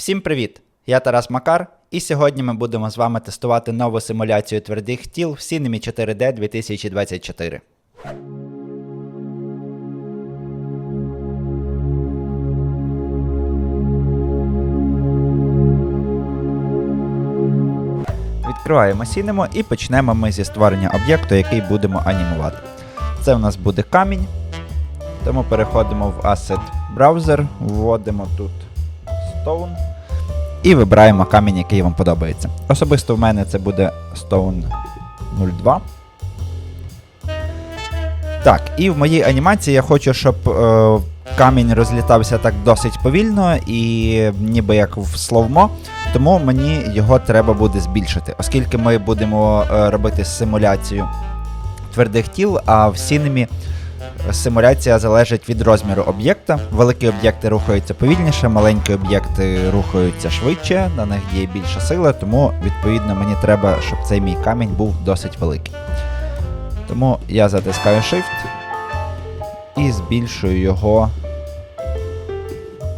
Всім привіт! Я Тарас Макар, і сьогодні ми будемо з вами тестувати нову симуляцію твердих тіл в Cinemi 4D 2024. Відкриваємо Cinema і почнемо ми зі створення об'єкту, який будемо анімувати. Це у нас буде камінь. Тому переходимо в Asset Browser, вводимо тут Stone і вибираємо камінь, який вам подобається. Особисто в мене це буде Stone 02. Так, і в моїй анімації я хочу, щоб е, камінь розлітався так досить повільно і ніби як в словмо. Тому мені його треба буде збільшити, оскільки ми будемо е, робити симуляцію твердих тіл, а в Cinema симуляція залежить від розміру об'єкта. Великі об'єкти рухаються повільніше, маленькі об'єкти рухаються швидше, на них діє більша сила, тому відповідно мені треба, щоб цей мій камінь був досить великий. Тому я затискаю Shift і збільшую його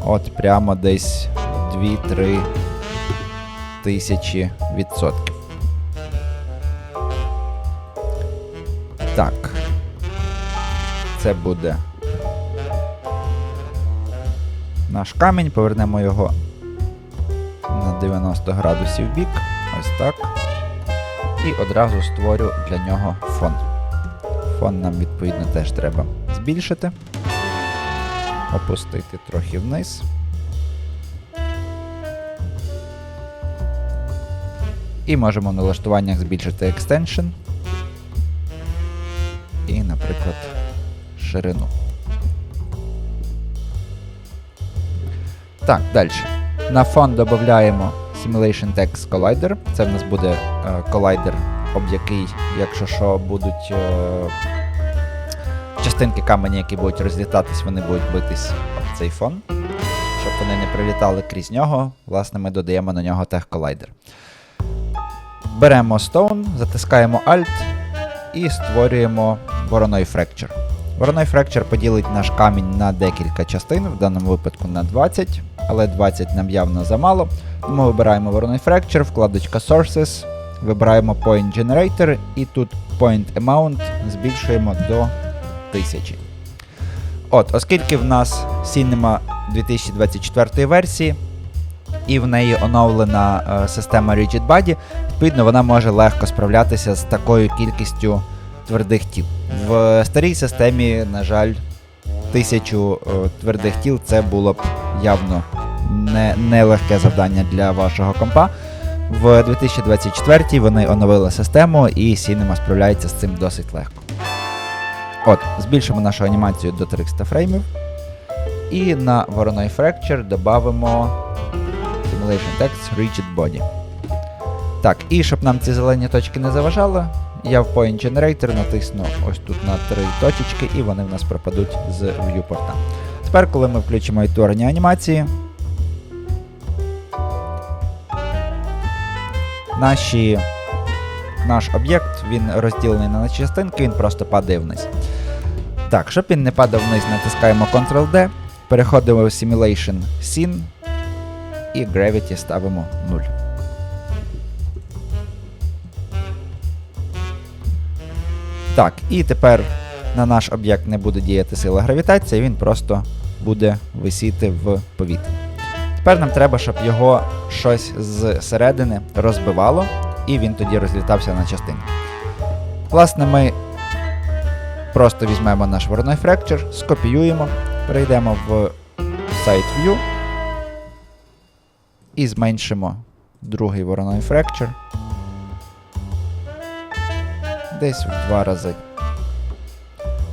от прямо десь 2-3 тисячі відсотків. Так. Це буде наш камінь, повернемо його на 90 градусів бік. Ось так. І одразу створю для нього фон. Фон нам, відповідно, теж треба збільшити, опустити трохи вниз. І можемо в налаштуваннях збільшити екстеншн. І, наприклад, ширину. Так, далі. На фон додаємо Simulation Text Collider. Це в нас буде е, колайдер, об який, якщо що, будуть е, частинки камені, які будуть розлітатись, вони будуть битись об цей фон. Щоб вони не прилітали крізь нього, власне, ми додаємо на нього тех колайдер. Беремо Stone, затискаємо Alt і створюємо Voronoi Fracture. Voronoi Fracture поділить наш камінь на декілька частин, в даному випадку на 20, але 20 нам явно замало. Тому вибираємо Voronoi Fracture, вкладочка Sources, вибираємо Point Generator і тут Point Amount збільшуємо до 1000. От, оскільки в нас Cinema 2024 версії, і в неї оновлена е, система Rigid Body, відповідно, вона може легко справлятися з такою кількістю твердих тіл. В старій системі, на жаль, тисячу е, твердих тіл це було б явно не, нелегке завдання для вашого компа. В 2024 вони оновили систему, і Cinema справляється з цим досить легко. От, збільшимо нашу анімацію до 300 фреймів. І на Voronoi Fracture додамо Simulation Text Rigid Body. Так, і щоб нам ці зелені точки не заважали, я в Point Generator натисну ось тут на три точечки, і вони в нас пропадуть з viewport. Тепер, коли ми включимо відтворення анімації, наші, наш об'єкт він розділений на частинки, він просто падає вниз. Так, щоб він не падав вниз, натискаємо Ctrl-D, переходимо в Simulation Scene і Gravity ставимо 0. Так, і тепер на наш об'єкт не буде діяти сила гравітації, він просто буде висіти в повітрі. Тепер нам треба, щоб його щось з середини розбивало, і він тоді розлітався на частинки. Власне, ми просто візьмемо наш Voronoi Fracture, скопіюємо, перейдемо в Site View і зменшимо другий Voronoi Fracture десь в два рази.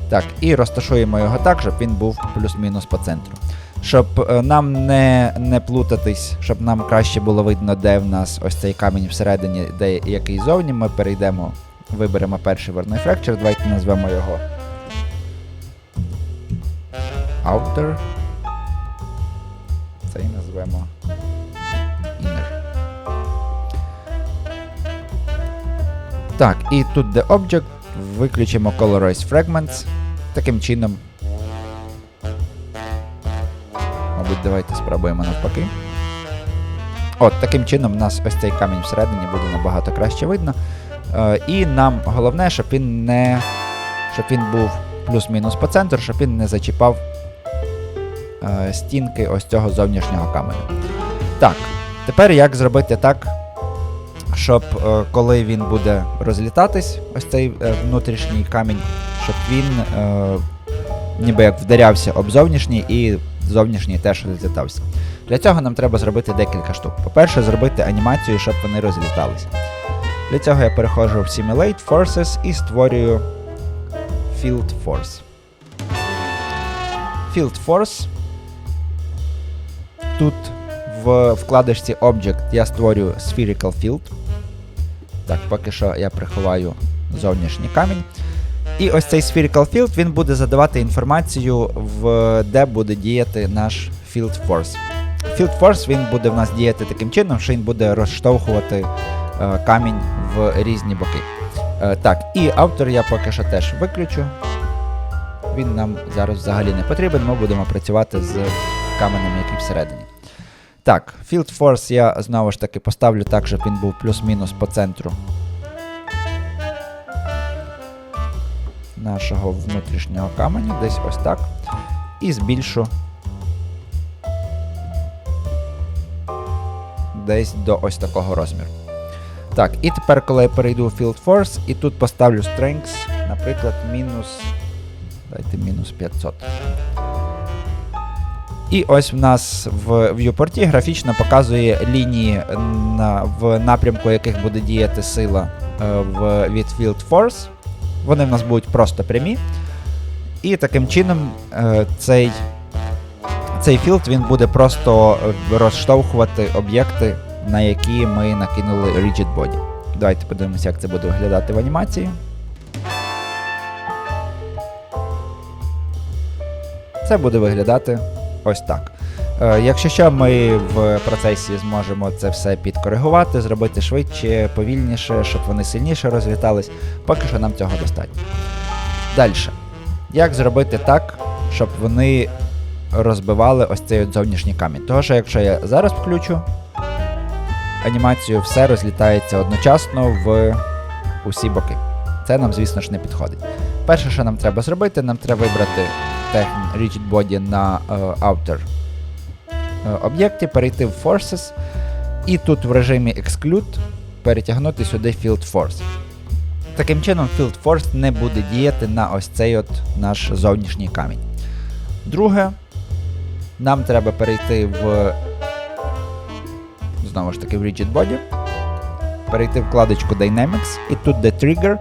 Так, і розташуємо його так, щоб він був плюс-мінус по центру. Щоб е, нам не не плутатись, щоб нам краще було видно, де в нас ось цей камінь всередині, де який зовні, ми перейдемо, виберемо перший Voronoi Fracture, давайте назвемо його Outer. Цей назвемо Так, і тут де Object, виключимо Colorize Fragments. Таким чином. Мабуть, давайте спробуємо навпаки. От, таким чином, у нас ось цей камінь всередині буде набагато краще видно. Е, і нам головне, щоб він не. щоб він був плюс-мінус по центру, щоб він не зачіпав е, стінки ось цього зовнішнього каменю. Так, тепер як зробити так, щоб е, коли він буде розлітатись, ось цей е, внутрішній камінь, щоб він е, ніби як вдарявся об зовнішній і зовнішній теж розлітався. Для цього нам треба зробити декілька штук. По-перше, зробити анімацію, щоб вони розліталися. Для цього я переходжу в Simulate Forces і створюю Field Force. Field Force. Тут в вкладочці Object я створюю Spherical Field. Так, поки що я приховаю зовнішній камінь. І ось цей Spherical Field він буде задавати інформацію, в де буде діяти наш Field Force. Field Force він буде в нас діяти таким чином, що він буде розштовхувати е, камінь в різні боки. Е, так, і автор я поки що теж виключу. Він нам зараз взагалі не потрібен, ми будемо працювати з каменем, який всередині. Так, Field Force я знову ж таки поставлю так, щоб він був плюс-мінус по центру нашого внутрішнього каменю, десь ось так. І збільшу десь до ось такого розміру. Так, і тепер, коли я перейду в Field Force, і тут поставлю Strengths, наприклад, мінус. Дайте мінус 500. І ось в нас в viewport графічно показує лінії, на, в напрямку яких буде діяти сила е, в, від Field Force. Вони в нас будуть просто прямі. І таким чином е, цей, цей філд він буде просто розштовхувати об'єкти, на які ми накинули Rigid Body. Давайте подивимося, як це буде виглядати в анімації. Це буде виглядати ось так. Е, якщо що, ми в процесі зможемо це все підкоригувати, зробити швидше, повільніше, щоб вони сильніше розлітались. Поки що нам цього достатньо. Далі. Як зробити так, щоб вони розбивали ось цей от зовнішній камінь? Того, що якщо я зараз включу анімацію, все розлітається одночасно в усі боки. Це нам, звісно ж, не підходить. Перше, що нам треба зробити, нам треба вибрати Rigid Body на е, Outer е, об'єкті, перейти в Forces, і тут в режимі Exclude перетягнути сюди Field Force. Таким чином, Field Force не буде діяти на ось цей от наш зовнішній камінь. Друге, нам треба перейти в знову ж таки в Rigid Body, перейти в вкладочку Dynamics, і тут де Trigger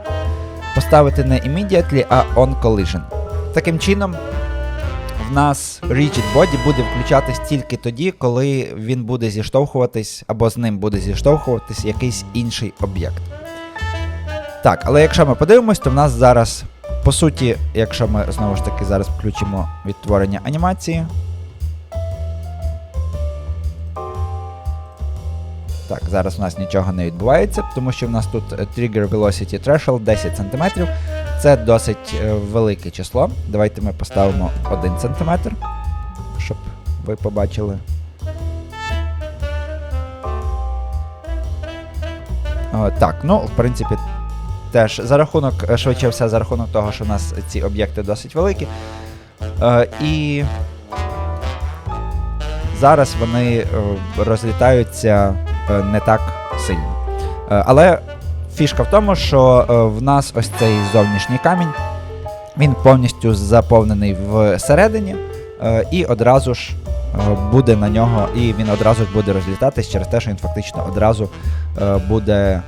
поставити не Immediately, а On Collision. Таким чином, в нас Rigid Body буде включатись тільки тоді, коли він буде зіштовхуватись, або з ним буде зіштовхуватись якийсь інший об'єкт. Так, але якщо ми подивимось, то в нас зараз, по суті, якщо ми знову ж таки зараз включимо відтворення анімації. Так, зараз у нас нічого не відбувається, тому що в нас тут е, Trigger Velocity Threshold 10 см. Це досить е, велике число. Давайте ми поставимо 1 см, щоб ви побачили. Так, ну, в принципі, теж за рахунок, е, швидше все, за рахунок того, що у нас ці об'єкти досить великі. Е, і зараз вони розлітаються не так сильно. Але фішка в тому, що е, в нас ось цей зовнішній камінь, він повністю заповнений всередині, е, і одразу ж е, буде на нього, і він одразу ж буде розлітатись через те, що він фактично одразу буде,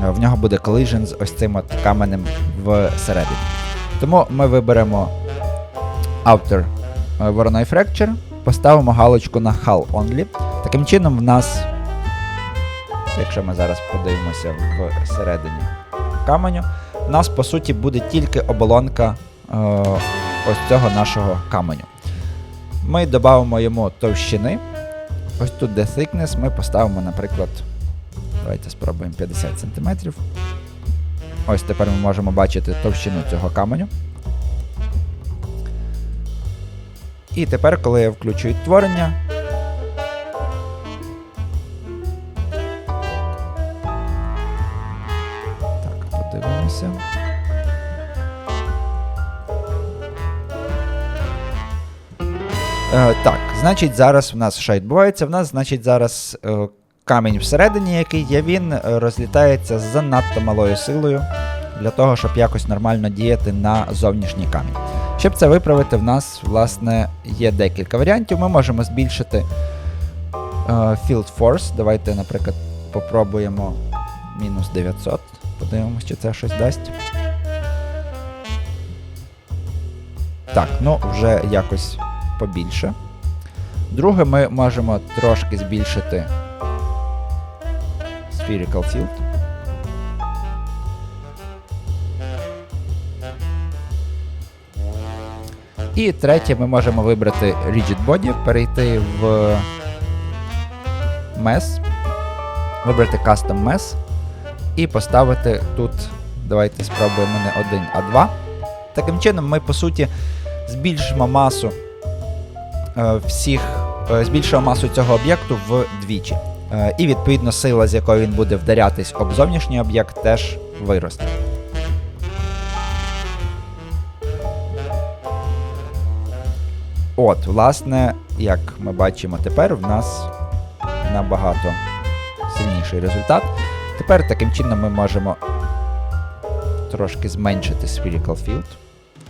в нього буде collision з ось цим от каменем всередині. Тому ми виберемо Outer Voronoi Fracture, поставимо галочку на Hull Only. Таким чином, в нас, якщо ми зараз подивимося всередині каменю, в нас по суті буде тільки оболонка е, ось цього нашого каменю. Ми додамо йому товщини. Ось тут де thickness ми поставимо, наприклад, давайте спробуємо 50 см. Ось тепер ми можемо бачити товщину цього каменю. І тепер, коли я включу відтворення, так, значить, зараз в нас що відбувається? В нас, значить, зараз е, камінь всередині, який є, він е, розлітається з занадто малою силою для того, щоб якось нормально діяти на зовнішній камінь. Щоб це виправити, в нас, власне, є декілька варіантів. Ми можемо збільшити е, Field Force. Давайте, наприклад, попробуємо мінус 900. Подивимось, чи це щось дасть. Так, ну вже якось побільше. Друге, ми можемо трошки збільшити Spherical Field. І третє, ми можемо вибрати Rigid Body, перейти в Mesh, вибрати Custom Mesh і поставити тут, давайте спробуємо не 1, а 2. Таким чином, ми по суті збільшимо масу всіх, е, збільшимо масу цього об'єкту вдвічі. Е, і відповідно сила, з якою він буде вдарятись об зовнішній об'єкт, теж виросте. От, власне, як ми бачимо тепер, в нас набагато сильніший результат. Тепер таким чином ми можемо трошки зменшити Spherical Field,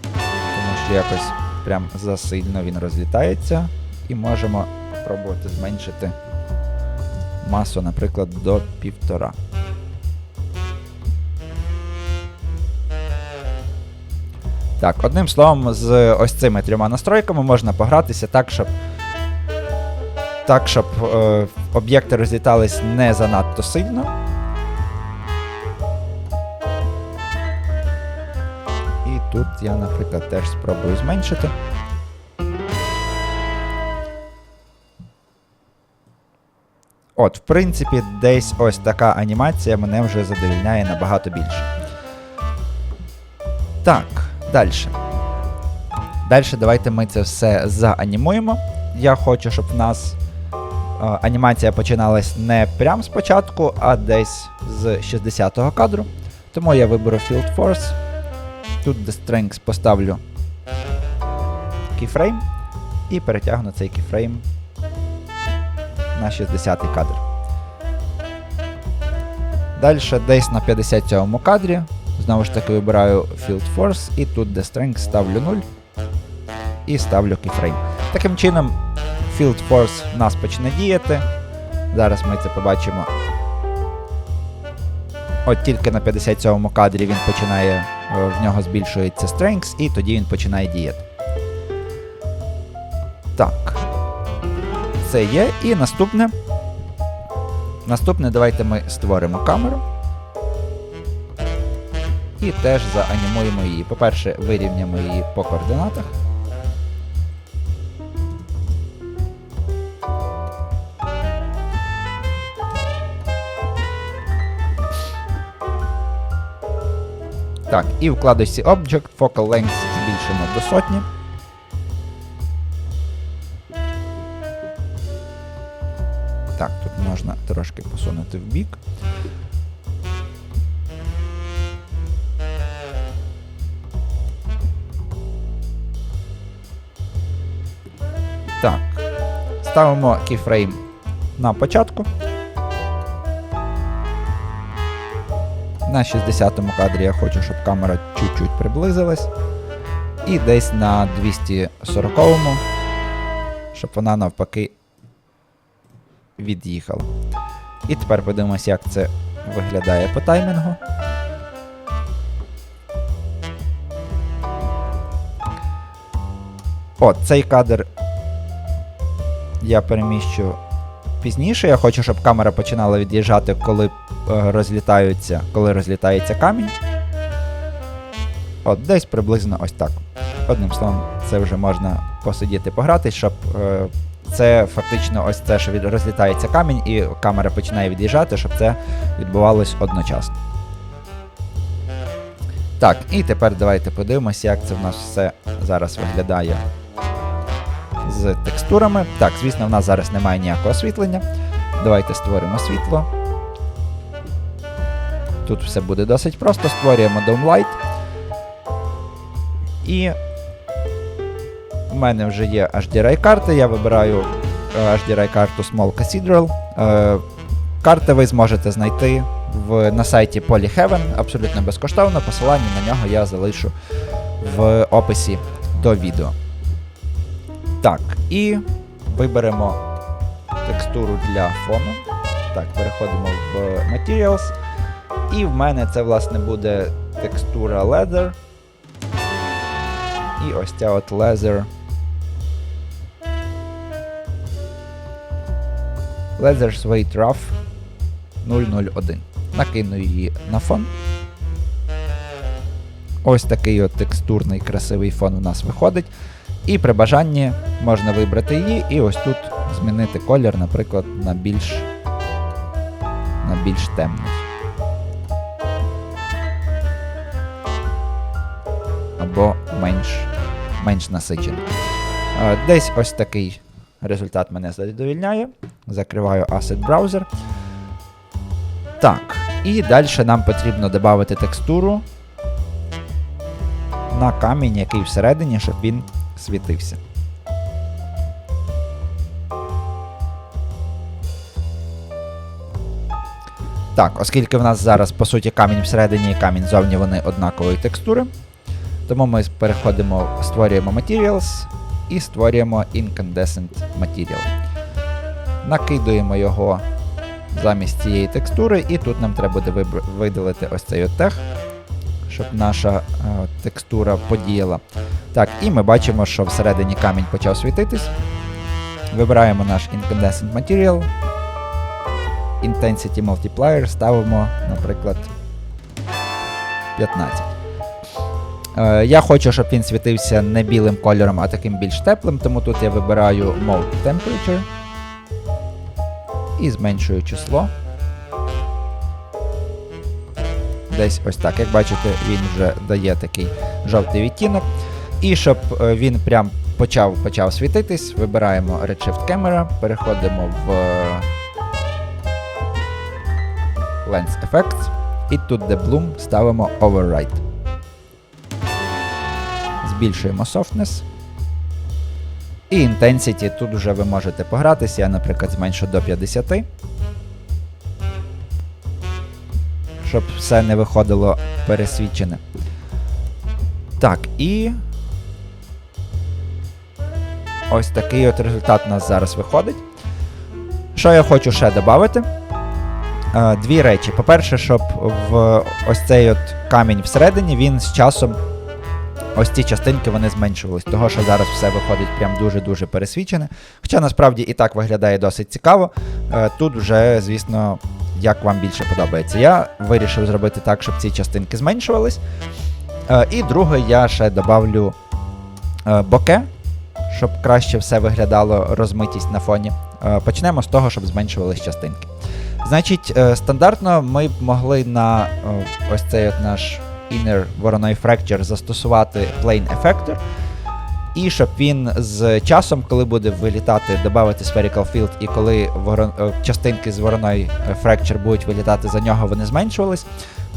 тому що якось прям засильно він розлітається. І можемо спробувати зменшити масу, наприклад, до півтора. Так, одним словом, з ось цими трьома настройками можна погратися так, щоб так, щоб е, об'єкти розлітались не занадто сильно. Тут я, наприклад, теж спробую зменшити. От, в принципі, десь ось така анімація мене вже задовільняє набагато більше. Так, далі. Далі давайте ми це все заанімуємо. Я хочу, щоб в нас е, анімація починалась не прямо спочатку, а десь з 60-го кадру. Тому я виберу Field Force. Тут The Strengths поставлю keyframe і перетягну цей keyframe на 60-й кадр. Далі десь на 57-му кадрі. Знову ж таки вибираю Field Force і тут The Strength ставлю 0 і ставлю keyframe. Таким чином, Field Force в нас почне діяти. Зараз ми це побачимо. От тільки на 57-му кадрі він починає, в нього збільшується Strength, і тоді він починає діяти. Так. Це є. І наступне. Наступне, давайте ми створимо камеру. І теж заанімуємо її. По-перше, вирівняємо її по координатах. Так, і в вкладочці Object Focal Length збільшимо до сотні. Так, тут можна трошки посунути в бік. Так. Ставимо keyframe на початку. На 60-му кадрі я хочу, щоб камера чуть-чуть приблизилась. І десь на 240-му, щоб вона навпаки від'їхала. І тепер подивимося, як це виглядає по таймінгу. О, цей кадр я переміщу пізніше. Я хочу, щоб камера починала від'їжджати, коли е, розлітаються, коли розлітається камінь. От, десь приблизно ось так. Одним словом, це вже можна посидіти, погратись, щоб е, це фактично ось це, що розлітається камінь, і камера починає від'їжджати, щоб це відбувалось одночасно. Так, і тепер давайте подивимося, як це в нас все зараз виглядає з текстурами. Так, звісно, в нас зараз немає ніякого освітлення. Давайте створимо світло. Тут все буде досить просто. Створюємо Dome Light. І у мене вже є HDRI карти. Я вибираю е, HDRI карту Small Cathedral. Е, Карти ви зможете знайти в, на сайті Polyheaven абсолютно безкоштовно. Посилання на нього я залишу в описі до відео. Так, і виберемо текстуру для фону. Так, переходимо в Materials. І в мене це, власне, буде текстура Leather. І ось ця от Leather. Leather Suede Rough 001. Накину її на фон. Ось такий от текстурний красивий фон у нас виходить. І при бажанні можна вибрати її і ось тут змінити колір, наприклад, на більш, на більш темний. Або менш, менш насичений. Десь ось такий результат мене задовільняє. Закриваю Asset Browser. Так, і далі нам потрібно додати текстуру на камінь, який всередині, щоб він світився. Так, оскільки в нас зараз, по суті, камінь всередині і камінь зовні вони однакової текстури, тому ми переходимо, створюємо Materials і створюємо Incandescent Material. Накидуємо його замість цієї текстури, і тут нам треба буде видалити ось цей от щоб наша е, текстура подіяла. Так, і ми бачимо, що всередині камінь почав світитись. Вибираємо наш Incandescent Material. Intensity Multiplier ставимо, наприклад, 15. Е, я хочу, щоб він світився не білим кольором, а таким більш теплим, тому тут я вибираю Mode Temperature і зменшую число. Десь ось так. Як бачите, він вже дає такий жовтий відтінок. І щоб е, він прям почав, почав світитись, вибираємо Redshift Camera, переходимо в е, Lens Effects, і тут, де Bloom, ставимо Override. Збільшуємо Softness. І Intensity тут вже ви можете погратися. Я, наприклад, зменшу до 50. Щоб все не виходило пересвідчене. Так, і. Ось такий от результат у нас зараз виходить. Що я хочу ще додати? Е, Дві речі. По-перше, щоб в ось цей от камінь всередині, він з часом. Ось ці частинки вони зменшувались, того що зараз все виходить прям дуже-дуже пересвічене. Хоча насправді і так виглядає досить цікаво. Е, Тут вже, звісно, як вам більше подобається. Я вирішив зробити так, щоб ці частинки зменшувались. Е, І друге, я ще добавлю е, боке, щоб краще все виглядало розмитість на фоні. Е, Почнемо з того, щоб зменшувались частинки. Значить, стандартно ми б могли на ось цей от наш Inner Voronoi Fracture застосувати Plane Effector. І щоб він з часом, коли буде вилітати, додати Spherical Field, і коли ворон, е, частинки з Voronoi Fracture будуть вилітати за нього, вони зменшувались.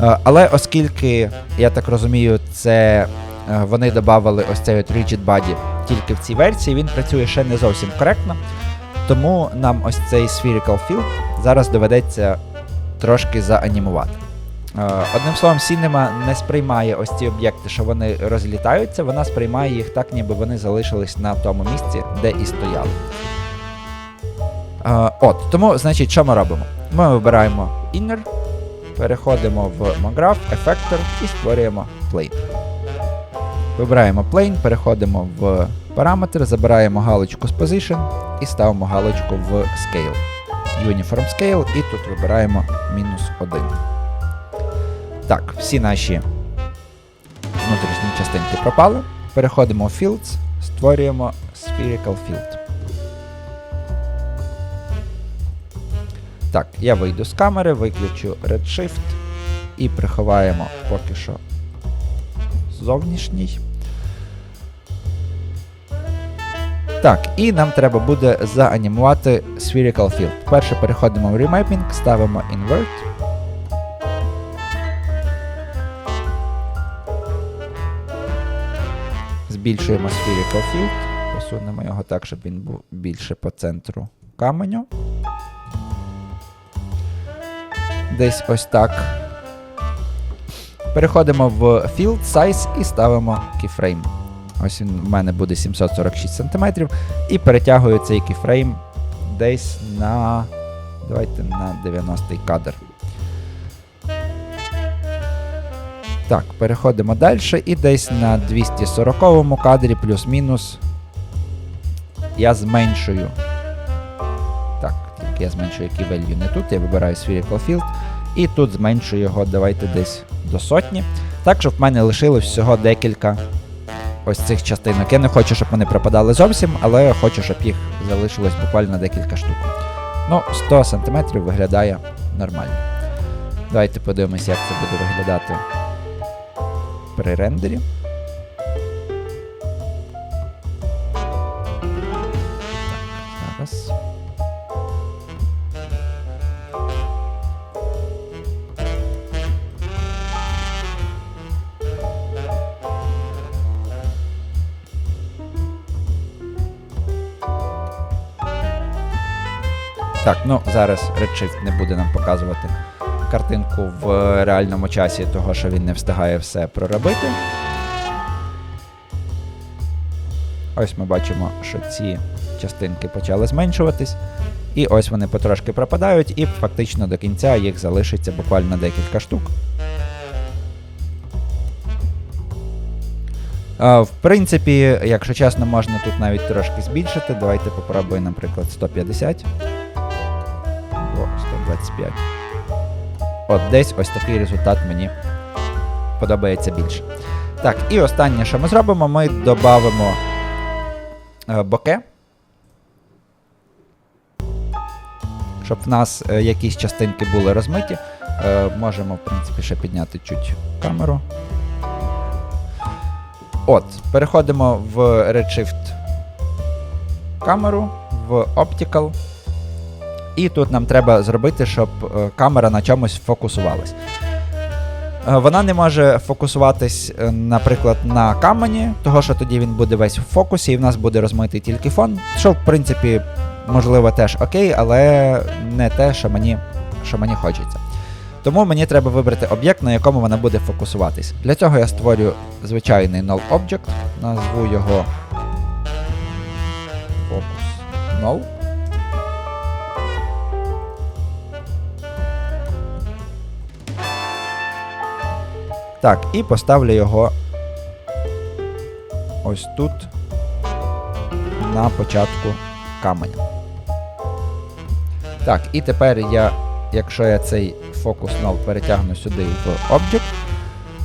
Е, Але оскільки, я так розумію, це е, вони додали ось цей от Rigid Body тільки в цій версії, він працює ще не зовсім коректно. Тому нам ось цей Spherical Field зараз доведеться трошки заанімувати. Е, Одним словом, Cinema не сприймає ось ці об'єкти, що вони розлітаються, вона сприймає їх так, ніби вони залишились на тому місці, де і стояли. Е, От, тому, значить, що ми робимо? Ми вибираємо Inner, переходимо в MoGraph, Effector і створюємо Plane. Вибираємо Plane, переходимо в параметр, забираємо галочку з Position і ставимо галочку в Scale. Uniform Scale, і тут вибираємо мінус 1. Так, всі наші внутрішні частинки пропали. Переходимо в Fields, створюємо Spherical Field. Так, я вийду з камери, виключу Redshift і приховаємо поки що зовнішній. Так, і нам треба буде заанімувати Spherical Field. Перше переходимо в Remapping, ставимо Invert. Збільшуємо Spherical Field, посунемо його так, щоб він був більше по центру каменю. Десь ось так. Переходимо в Field Size і ставимо keyframe. Ось він в мене буде 746 см. І перетягую цей keyframe десь на. Давайте на 90-й кадр. Так, переходимо далі і десь на 240 кадрі плюс-мінус. Я зменшую. Так, тільки я зменшую key value не тут, я вибираю Spherical Field. І тут зменшую його, давайте десь до сотні. Так, щоб в мене лишилось всього декілька ось цих частинок. Я не хочу, щоб вони пропадали зовсім, але я хочу, щоб їх залишилось буквально декілька штук. Ну, 100 см виглядає нормально. Давайте подивимося, як це буде виглядати при рендері. Так, ну зараз Redshift не буде нам показувати картинку в реальному часі, того що він не встигає все проробити. Ось ми бачимо, що ці частинки почали зменшуватись. І ось вони потрошки пропадають, і фактично до кінця їх залишиться буквально декілька штук. В принципі, якщо чесно, можна тут навіть трошки збільшити. Давайте попробуємо, наприклад, 150. О, 125. От десь ось такий результат мені подобається більше. Так, і останнє, що ми зробимо, ми додамо е, боке. Щоб в нас е, якісь частинки були розмиті. Е, можемо, в принципі, ще підняти чуть камеру. От, переходимо в Redshift камеру, в Optical. І тут нам треба зробити, щоб е, камера на чомусь фокусувалась. Е, Вона не може фокусуватись, е, наприклад, на камені, того що тоді він буде весь в фокусі, і в нас буде розмитий тільки фон. Що, в принципі, можливо, теж окей, але не те, що мені, що мені хочеться. Тому мені треба вибрати об'єкт, на якому вона буде фокусуватись. Для цього я створю звичайний null object, назву його focus null. Так, і поставлю його ось тут на початку каменя. Так, і тепер я, якщо я цей фокус null перетягну сюди в Object,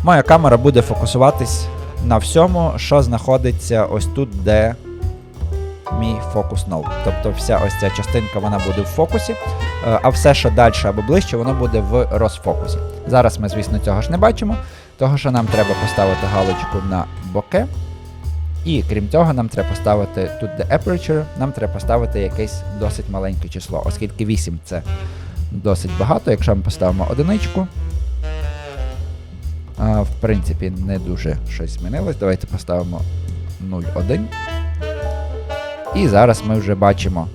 моя камера буде фокусуватись на всьому, що знаходиться ось тут, де мій фокус null. Тобто вся ось ця частинка вона буде в фокусі, е, а все, що далі або ближче, воно буде в розфокусі. Зараз ми, звісно, цього ж не бачимо, того що нам треба поставити галочку на боке. І крім цього, нам треба поставити тут де aperture, нам треба поставити якесь досить маленьке число, оскільки 8 це досить багато. Якщо ми поставимо одиничку, а, в принципі, не дуже щось змінилось. Давайте поставимо 0,1. І зараз ми вже бачимо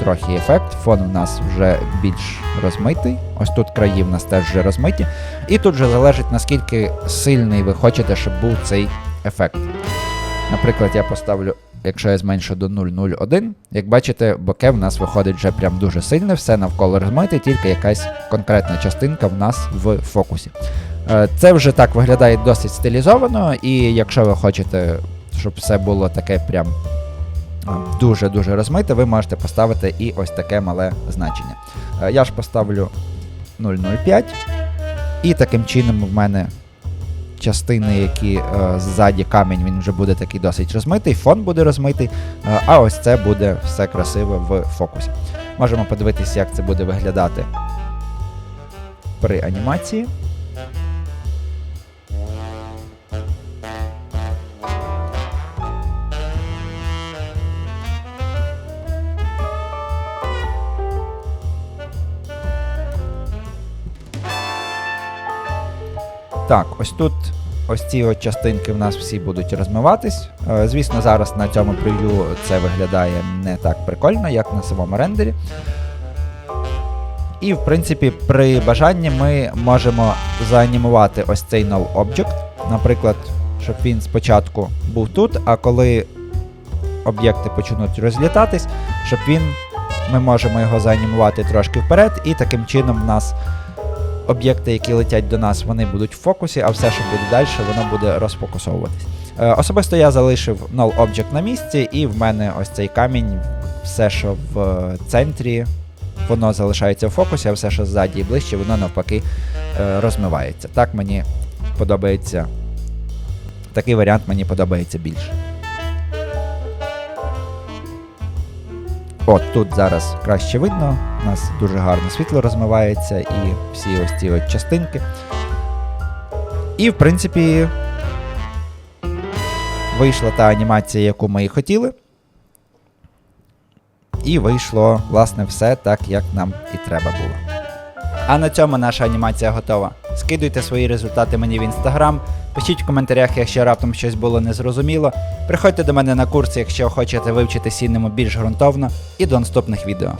трохи ефект. Фон у нас вже більш розмитий. Ось тут краї в нас теж вже розмиті. І тут вже залежить, наскільки сильний ви хочете, щоб був цей ефект. Наприклад, я поставлю, якщо я зменшу до 0,01, як бачите, боке в нас виходить вже прям дуже сильне, все навколо розмите, тільки якась конкретна частинка в нас в фокусі. Е, Це вже так виглядає досить стилізовано, і якщо ви хочете, щоб все було таке прям дуже-дуже розмите, ви можете поставити і ось таке мале значення. Е, Я ж поставлю 0,05, і таким чином в мене частини, які е, ззаді камінь, він вже буде такий досить розмитий, фон буде розмитий, е, а ось це буде все красиво в фокусі. Можемо подивитися, як це буде виглядати при анімації. Так, ось тут ось ці от частинки в нас всі будуть розмиватись. Е, Звісно, зараз на цьому прев'ю це виглядає не так прикольно, як на самому рендері. І, в принципі, при бажанні ми можемо заанімувати ось цей null object. Наприклад, щоб він спочатку був тут, а коли об'єкти почнуть розлітатись, щоб він. Ми можемо його заанімувати трошки вперед, і таким чином в нас об'єкти, які летять до нас, вони будуть в фокусі, а все, що буде далі, воно буде розфокусовуватись. Е, особисто я залишив null object на місці, і в мене ось цей камінь, все, що в е, центрі, воно залишається в фокусі, а все, що ззаді і ближче, воно навпаки е, розмивається. Так мені подобається. Такий варіант мені подобається більше. От тут зараз краще видно, у нас дуже гарно світло розмивається і всі ось ці от частинки. І, в принципі, вийшла та анімація, яку ми і хотіли. І вийшло, власне, все так, як нам і треба було. А на цьому наша анімація готова. Скидуйте свої результати мені в інстаграм, пишіть в коментарях, якщо раптом щось було незрозуміло. Приходьте до мене на курси, якщо хочете вивчити сінему більш ґрунтовно, і до наступних відео.